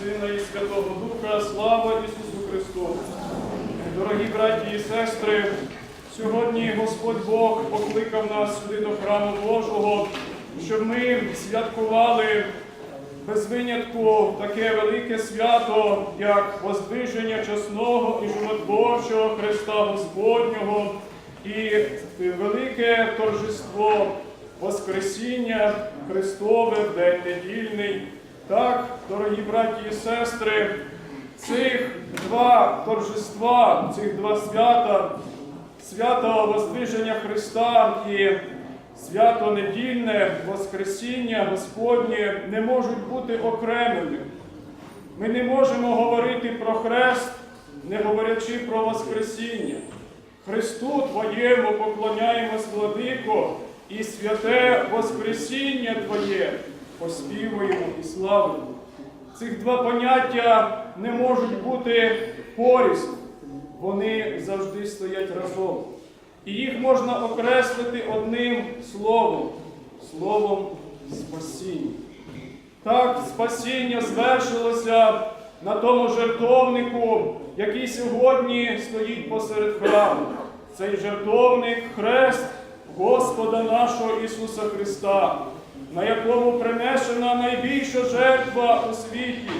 Сина і Святого Духа, слава Ісусу Христу! Дорогі браті і сестри, сьогодні Господь Бог покликав нас сюди до храму Божого, щоб ми святкували без винятку таке велике свято, як воздвиження чесного і животворчого Христа Господнього і велике торжество Воскресіння Христове в день недільний. Так, дорогі браті і сестри, цих два торжества, цих два свята, свято Воздвиження Христа і свято недільне Воскресіння Господнє не можуть бути окремими. Ми не можемо говорити про хрест, не говорячи про Воскресіння. Христу Твоєму поклоняємось, владико, і святе Воскресіння Твоє поспівуємо і славимо. Цих два поняття не можуть бути порізно, вони завжди стоять разом. І їх можна окреслити одним словом словом спасіння. Так, спасіння звершилося на тому жертовнику, який сьогодні стоїть посеред храму. Цей жертовник хрест Господа нашого Ісуса Христа, на якому принесена найбільша жертва у світі.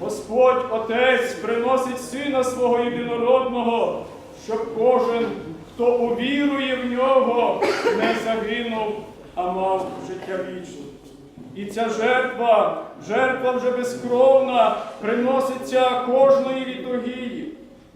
Господь Отець приносить Сина свого єдинородного, щоб кожен, хто увірує в нього, не загинув, а мав життя вічне. І ця жертва, жертва вже безкровна, приноситься кожної літургії.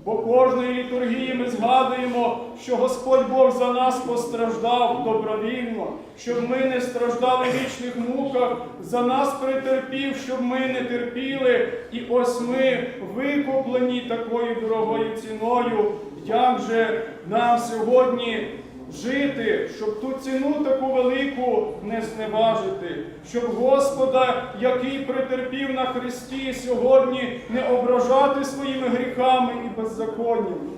Бо кожної літургії ми згадуємо, що Господь Бог за нас постраждав добровільно, щоб ми не страждали в вічних муках, за нас претерпів, щоб ми не терпіли. І ось ми викуплені такою дорогою ціною. Як же нам сьогодні жити, щоб ту ціну таку велику не зневажити, щоб Господа, який претерпів на Христі, сьогодні не ображати своїми гріхами і беззаконнями.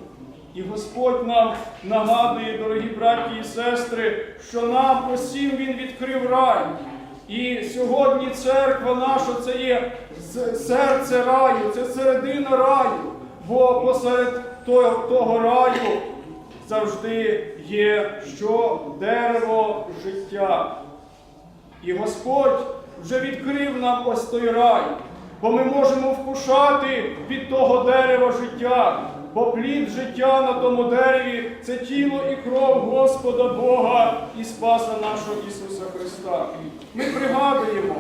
І Господь нам нагадує, дорогі браті і сестри, що нам усім Він відкрив рай. І сьогодні церква наша це є серце раю, це середина раю, бо посеред того, раю завжди є що дерево життя. І Господь вже відкрив нам ось той рай, бо ми можемо вкушати від того дерева життя, бо плід життя на тому дереві це тіло і кров Господа Бога і Спаса нашого Ісуса Христа. Ми пригадуємо,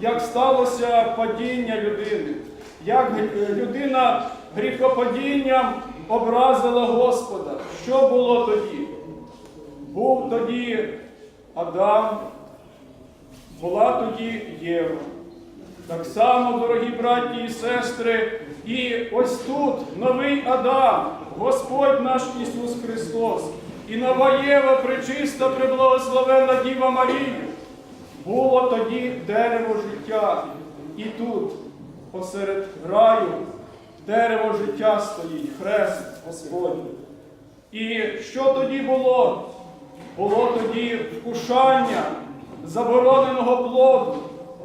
як сталося падіння людини, як людина гріхопадінням образила Господа. Що було тоді? Був тоді Адам, була тоді Єва. Так само, дорогі браті і сестри, і ось тут новий Адам, Господь наш Ісус Христос, і нова Єва, пречиста, преблагословенна Діва Марія. Було тоді дерево життя, і тут, посеред раю, дерево життя стоїть, хрест Господній. І що тоді було? Було тоді вкушання забороненого плоду.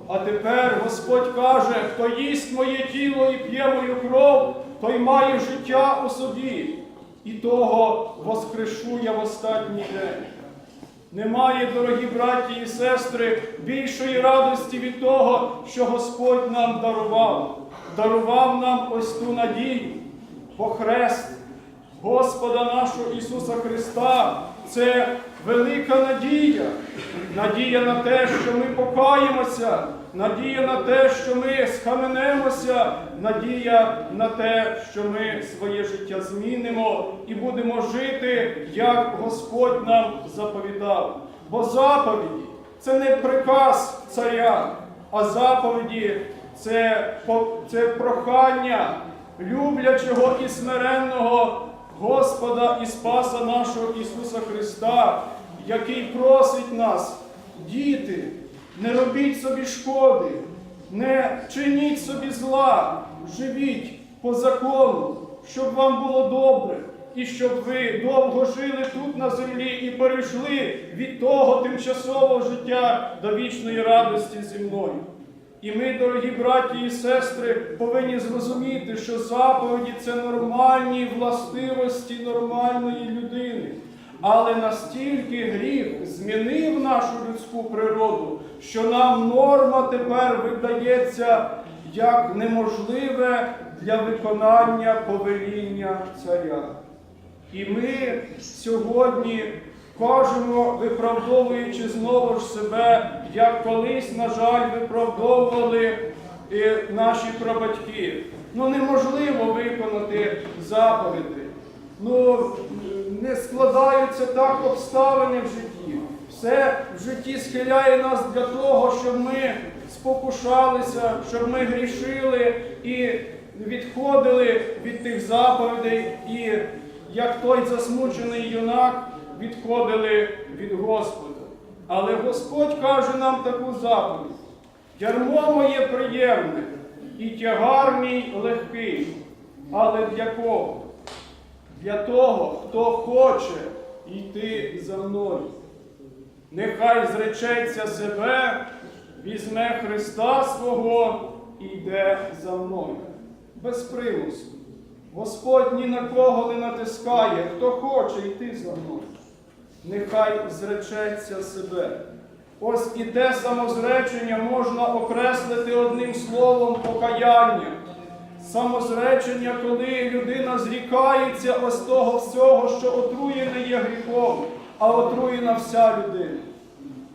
А тепер Господь каже, хто їсть моє тіло і п'є мою кров, той має життя у собі, і того воскрешу я в останній день. Немає, дорогі браті і сестри, більшої радості від того, що Господь нам дарував. Дарував нам ось ту надію, бо Господа нашого Ісуса Христа це велика надія. Надія на те, що ми покаємося, надія на те, що ми схаменемося, надія на те, що ми своє життя змінимо і будемо жити, як Господь нам заповідав. Бо заповіді це не приказ царя, а заповіді це, це прохання люблячого і смиренного Господа і Спаса нашого Ісуса Христа, який просить нас, діти, не робіть собі шкоди, не чиніть собі зла, живіть по закону, щоб вам було добре, і щоб ви довго жили тут на землі і перейшли від того тимчасового життя до вічної радості зі мною. І ми, дорогі браті і сестри, повинні зрозуміти, що заповіді це нормальні властивості нормальної людини. Але настільки гріх змінив нашу людську природу, що нам норма тепер видається як неможливе для виконання повеління царя. І ми сьогодні кажемо, виправдовуючи знову ж себе, як колись, на жаль, виправдовували е, наші прабатьки. Ну неможливо виконати заповіди. Ну, не складаються так обставини в житті. Все в житті схиляє нас для того, щоб ми спокушалися, щоб ми грішили і відходили від тих заповідей, і як той засмучений юнак відходили від Господа. Але Господь каже нам таку заповідь: ярмо моє приємне і тягар мій легкий. Але для кого? Для того, хто хоче йти за мною. Нехай зречеться себе, візьме Христа свого і йде за мною. Без примусу. Господь ні на кого не натискає, хто хоче йти за мною. Нехай зречеться себе. Ось і те самозречення можна окреслити одним словом покаяння. Самозречення, коли людина зрікається ось того всього, що отруєне є гріхом, а отруєна вся людина.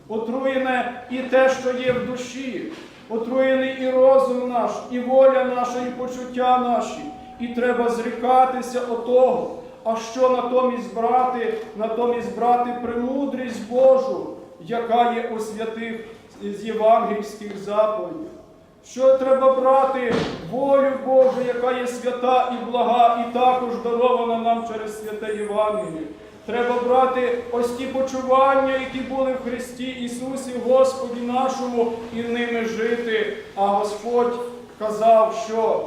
Отруєне і те, що є в душі, отруєний і розум наш, і воля наша, і почуття наші. І треба зрікатися отого. А що натомість брати? Натомість брати премудрість Божу, яка є у святих з євангельських заповідях. Що треба брати волю Божу, яка є свята і блага, і також дарована нам через святе Євангеліє. Треба брати ось ті почування, які були в Христі Ісусі, Господі нашому, і ними жити. А Господь казав, що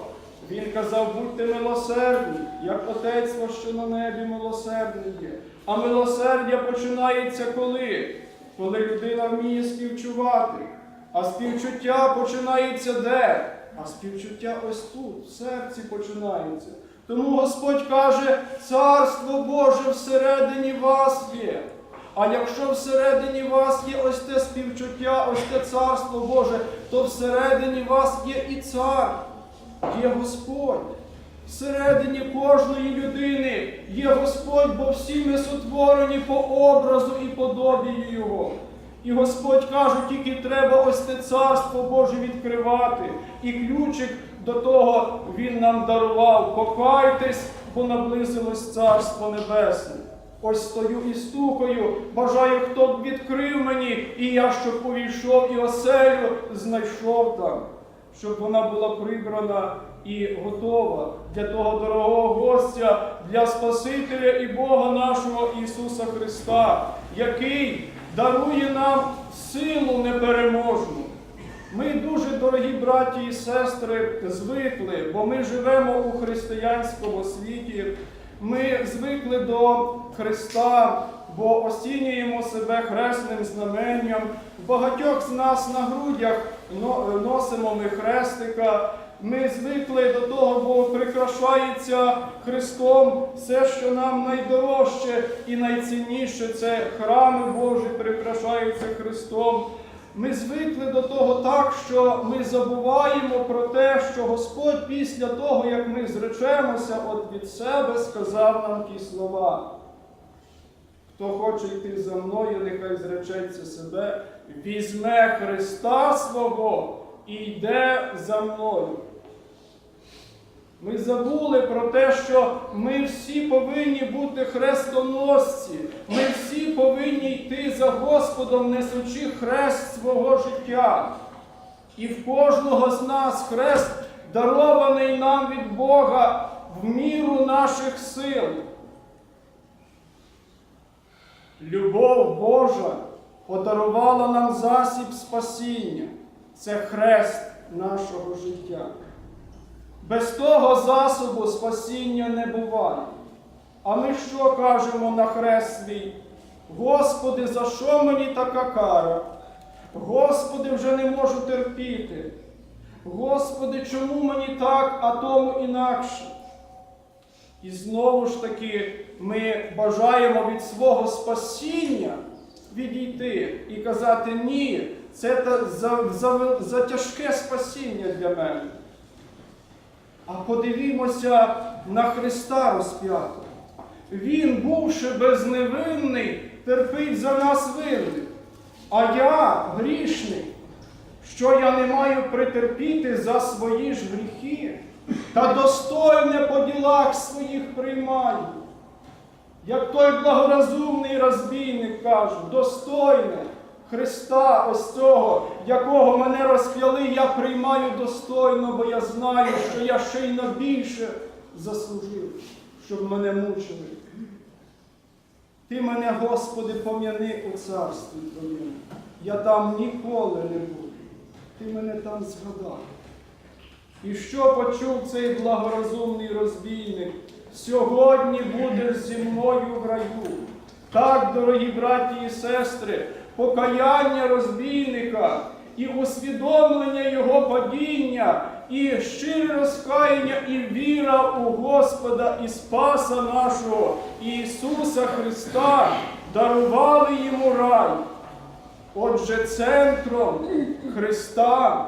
Він казав, будьте милосердні, як Отець ваш, що на небі милосердний є. А милосердя починається коли? Коли людина вміє співчувати. А співчуття починається де? А співчуття ось тут, в серці починається. Тому Господь каже, Царство Боже всередині вас є. А якщо всередині вас є ось те співчуття, ось те царство Боже, то всередині вас є і цар, є Господь. Всередині кожної людини є Господь, бо всі ми сотворені по образу і подобію Його. І Господь каже, тільки треба ось те царство Боже відкривати. І ключик до того Він нам дарував. Покайтесь, бо наблизилось Царство Небесне. Ось стою і стукаю, бажаю, хто б відкрив мені, і я, щоб увійшов і оселю знайшов там, щоб вона була прибрана і готова для того дорогого гостя, для Спасителя і Бога нашого Ісуса Христа, який дарує нам силу непереможну. Ми дуже, дорогі браті і сестри, звикли, бо ми живемо у християнському світі. Ми звикли до Христа, бо осінюємо себе хресним знаменням. Багатьох з нас на грудях носимо ми хрестика. Ми звикли до того, бо прикрашається Христом все, що нам найдорожче і найцінніше це храми Божі прикрашаються Христом. Ми звикли до того так, що ми забуваємо про те, що Господь після того, як ми зречемося от від себе, сказав нам ті слова. Хто хоче йти за мною, нехай зречеться себе, візьме Христа свого і йде за мною. Ми забули про те, що ми всі повинні бути хрестоносці. Ми всі повинні йти за Господом, несучи хрест свого життя. І в кожного з нас хрест дарований нам від Бога в міру наших сил. Любов Божа подарувала нам засіб спасіння. Це хрест нашого життя. Без того засобу спасіння не буває. А ми що кажемо на хрест свій? Господи, за що мені така кара? Господи, вже не можу терпіти. Господи, чому мені так, а тому інакше? І знову ж таки ми бажаємо від свого спасіння відійти і казати ні, це за, за, за тяжке спасіння для мене. А подивімося на Христа розп'ятого. Він, бувши безневинний, терпить за нас винних. А я грішний, що я не маю претерпіти за свої ж гріхи, та достойне по ділах своїх приймаю. Як той благоразумний розбійник каже, достойне Христа, ось цього, якого мене розп'яли, я приймаю достойно, бо я знаю, що я ще й на більше заслужив, щоб мене мучили. Ти мене, Господи, пом'яни у царстві Твоєму. Я там ніколи не буду. Ти мене там згадай. І що почув цей благорозумний розбійник? Сьогодні будеш зі мною в раю. Так, дорогі браті і сестри, покаяння розбійника і усвідомлення його падіння, і щире розкаяння, і віра у Господа і Спаса нашого Ісуса Христа дарували йому рай. Отже, центром Христа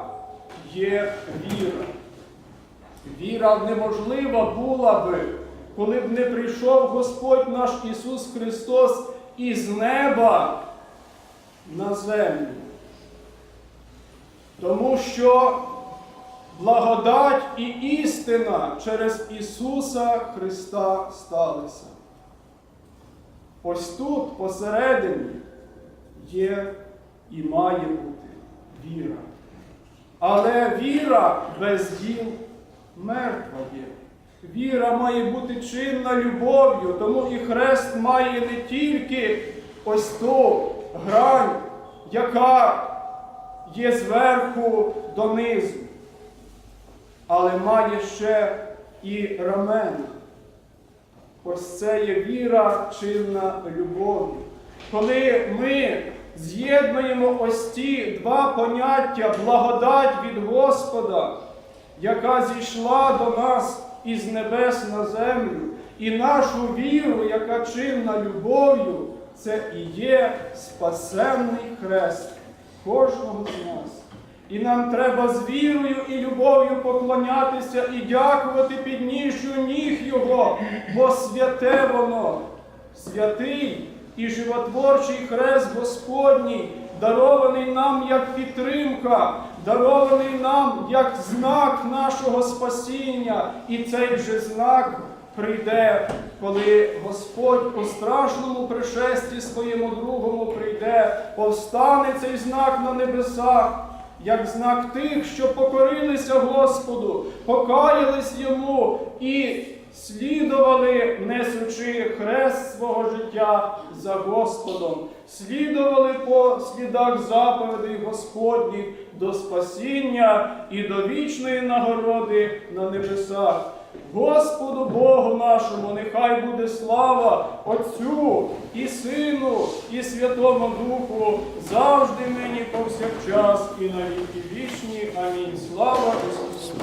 є віра. Віра неможлива була би, коли б не прийшов Господь наш Ісус Христос із неба на землю. Тому що благодать і істина через Ісуса Христа сталися. Ось тут посередині є і має бути віра. Але віра без діл мертва є. Віра має бути чинна любов'ю, тому і хрест має не тільки ось ту грань, яка є зверху донизу, але має ще і рамена. Ось це є віра чинна любов'ю. Коли ми з'єднуємо ось ці два поняття благодать від Господа, яка зійшла до нас із небес на землю, і нашу віру, яка чинна любов'ю, це і є спасенний хрест кожного з нас. І нам треба з вірою і любов'ю поклонятися і дякувати підніжжю ніг Його, бо святе воно, святий і животворчий хрест Господній, дарований нам як підтримка, дарований нам як знак нашого спасіння. І цей же знак прийде, коли Господь у страшному пришесті своєму другому прийде, повстане цей знак на небесах. Як знак тих, що покорилися Господу, покаялись йому і слідували, несучи хрест свого життя за Господом, слідували по слідах заповідей Господніх до спасіння і до вічної нагороди на небесах. Господу Богу нашому, нехай буде слава Отцю і Сину, і Святому Духу, завжди нині повсякчас і на віки вічні. Амінь. Слава Ісусу!